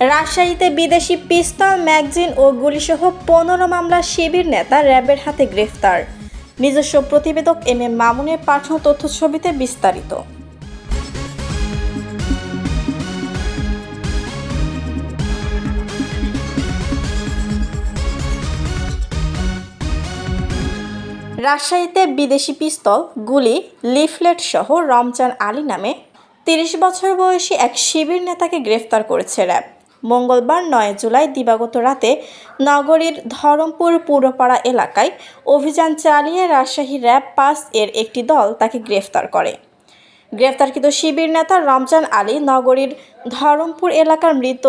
রাজশাহীতে বিদেশি পিস্তল, ম্যাগজিন ও গুলিসহ পনেরো মামলার শিবির নেতা র্যাবের হাতে গ্রেফতার। নিজস্ব প্রতিবেদক এম এম মামুনের পাঠানো তথ্য ছবিতে বিস্তারিত। রাজশাহীতে বিদেশি পিস্তল, গুলি, লিফলেট সহ রমজান আলী নামে তিরিশ বছর বয়সী এক শিবির নেতাকে গ্রেফতার করেছে র্যাব। মঙ্গলবার নয় জুলাই দিবাগত রাতে নগরীর ধরমপুর পুরপাড়া এলাকায় অভিযান চালিয়ে রাজশাহী র্যাব পাস এর একটি দল তাকে গ্রেফতার করে। গ্রেফতারকৃত শিবির নেতা রমজান আলী নগরীর ধরমপুর এলাকার মৃত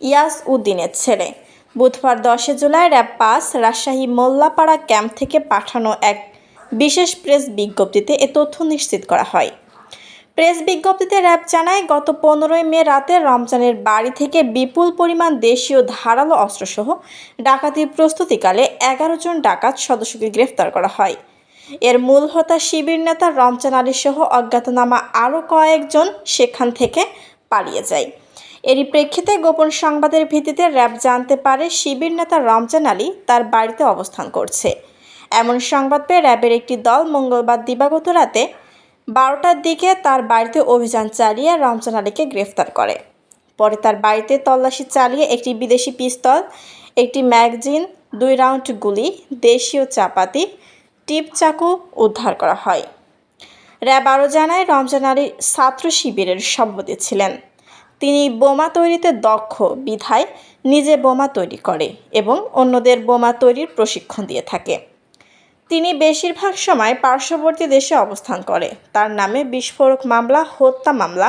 ইয়াস উদ্দিনের ছেলে। বুধবার দশে জুলাই র্যাব পাস রাজশাহী মোল্লাপাড়া ক্যাম্প থেকে পাঠানো এক বিশেষ প্রেস বিজ্ঞপ্তিতে এ তথ্য নিশ্চিত করা হয়। প্রেস বিজ্ঞপ্তিতে র্যাব জানায়, গত পনেরোই মে রাতে রমজানের বাড়ি থেকে বিপুল পরিমাণ দেশীয় ধারালো অস্ত্রসহ ডাকাতির প্রস্তুতিকালে এগারো জন ডাকাত সদস্যকে গ্রেফতার করা হয়। এর মূল হোতা শিবির নেতা রমজান আলী সহ অজ্ঞাতনামা আরও কয়েকজন সেখান থেকে পালিয়ে যায়। এরই প্রেক্ষিতে গোপন সংবাদের ভিত্তিতে র্যাব জানতে পারে, শিবির নেতা রমজান আলী তার বাড়িতে অবস্থান করছে। এমন সংবাদ পেয়ে র্যাবের একটি দল মঙ্গলবার দিবাগত রাতে বারোটার দিকে তার বাড়িতে অভিযান চালিয়ে রমজান আলীকে গ্রেফতার করে। পরে তার বাড়িতে তল্লাশি চালিয়ে একটি বিদেশি পিস্তল, একটি ম্যাগজিন, দুই রাউন্ড গুলি, দেশীয় চাপাতি, টিপ চাকু উদ্ধার করা হয়। র্যাব আরও জানায়, রমজান আলী ছাত্র শিবিরের সভাপতি ছিলেন। তিনি বোমা তৈরিতে দক্ষ, বিধায় নিজে বোমা তৈরি করে এবং অন্যদের বোমা তৈরির প্রশিক্ষণ দিয়ে থাকে। তিনি বেশিরভাগ সময় পার্শ্ববর্তী দেশে অবস্থান করে। তার নামে বিস্ফোরক মামলা, হত্যা মামলা,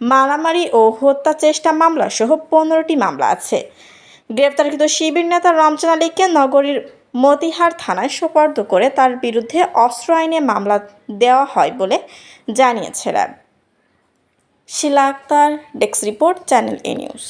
মারামারি ও হত্যা চেষ্টা মামলা সহ পনেরোটি মামলা আছে। গ্রেপ্তারকৃত শিবির নেতা রমজান আলীকে নগরীর মতিহার থানায় সোপর্দ করে তার বিরুদ্ধে অস্ত্র আইনে মামলা দেওয়া হয় বলে জানিয়েছে RAB. Shila Akter desk report, channel A news.